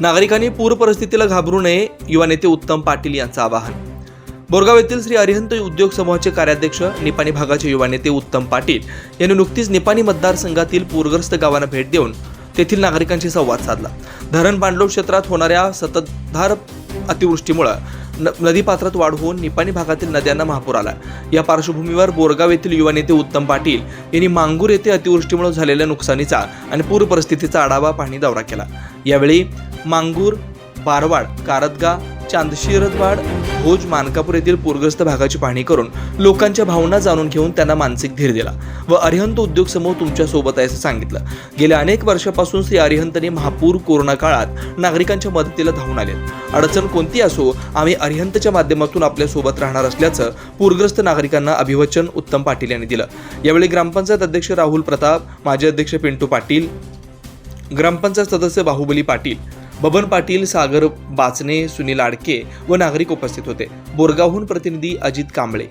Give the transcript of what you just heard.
नागरिकांनी पूर परिस्थितीला घाबरू नये युवा नेते उत्तम पाटील यांचं आवाहन. बोरगाव येथील श्री अरिहंत उद्योग समूहाचे कार्याध्यक्ष निपाणी भागाचे युवा नेते उत्तम पाटील यांनी नुकतीच निपाणी मतदारसंघातील पूरग्रस्त गावांना भेट देऊन तेथील नागरिकांशी संवाद साधला. धरण पाणलोट क्षेत्रात होणाऱ्या सततधार अतिवृष्टीमुळे न नदीपात्रात वाढ होऊन निपाणी भागातील नद्यांना महापूर आला. या पार्श्वभूमीवर बोरगाव येथील युवा नेते उत्तम पाटील यांनी मांगूर येथे अतिवृष्टीमुळे झालेल्या नुकसानीचा आणि पूर परिस्थितीचा आढावा पाहणी दौरा केला. यावेळी मांगूर बारवाड कारदगा चांदशिरदवाड भोज मानकापूर येथील पूरग्रस्त भागाची पाहणी करून लोकांच्या भावना जाणून घेऊन त्यांना मानसिक धीर दिला व अरिहंत उद्योग समूह तुमच्यासोबत आहे असं सांगितलं. गेल्या अनेक वर्षापासून श्री अरिहंतने महापूर कोरोना काळात नागरिकांच्या मदतीला धावून आले अडचण कोणती असो आम्ही अरिहंतच्या माध्यमातून आपल्यासोबत राहणार असल्याचं पूरग्रस्त नागरिकांना अभिवचन उत्तम पाटील यांनी दिलं. यावेळी ग्रामपंचायत अध्यक्ष राहुल प्रताप माजी अध्यक्ष पिंटू पाटील ग्रामपंचायत सदस्य बाहुबली पाटील बबन पाटील सागर बाचने सुनील आडके व नागरिक उपस्थित होते. बोरगावहून प्रतिनिधी अजित कांबळे.